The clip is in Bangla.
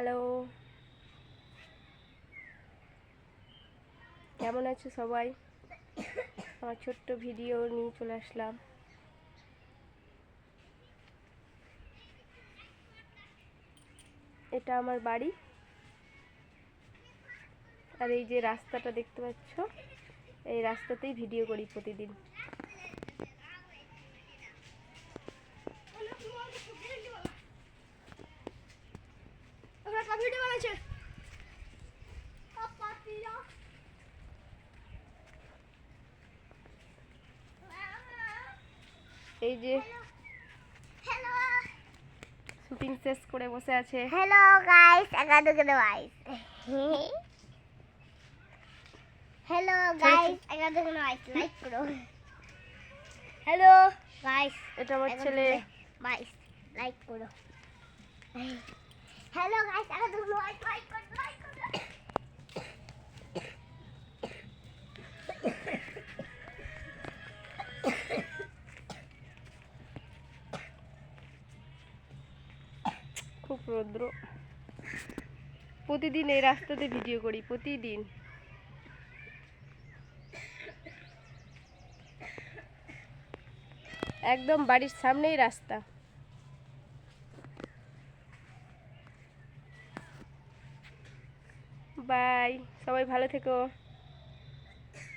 হ্যালো কেমন আছো সবাই? আমার ছোট্ট ভিডিও নিয়ে চলে আসলাম। এটা আমার বাড়ি। আর এই যে রাস্তাটা দেখতে পাচ্ছ, এই রাস্তাতেই ভিডিও করি প্রতিদিন। ভিডিও বানাচ্ছে। এই যে হ্যালো শুটিং শেষ করে বসে আছে। হ্যালো গাইস একাদু করে গাইস হ্যালো গাইস একাদু করে গাইস লাইক করো হ্যালো গাইস এটা আমার ছেলে। গাইস লাইক করো হ্যালো গাইস একাদু করে গাইস লাইক করো লাইক করো খুব রৌদ্র। প্রতিদিন এই রাস্তাতে ভিডিও করি, প্রতিদিন। একদম বাড়ির সামনেই রাস্তা। বাই সবাই ভালো থেকো।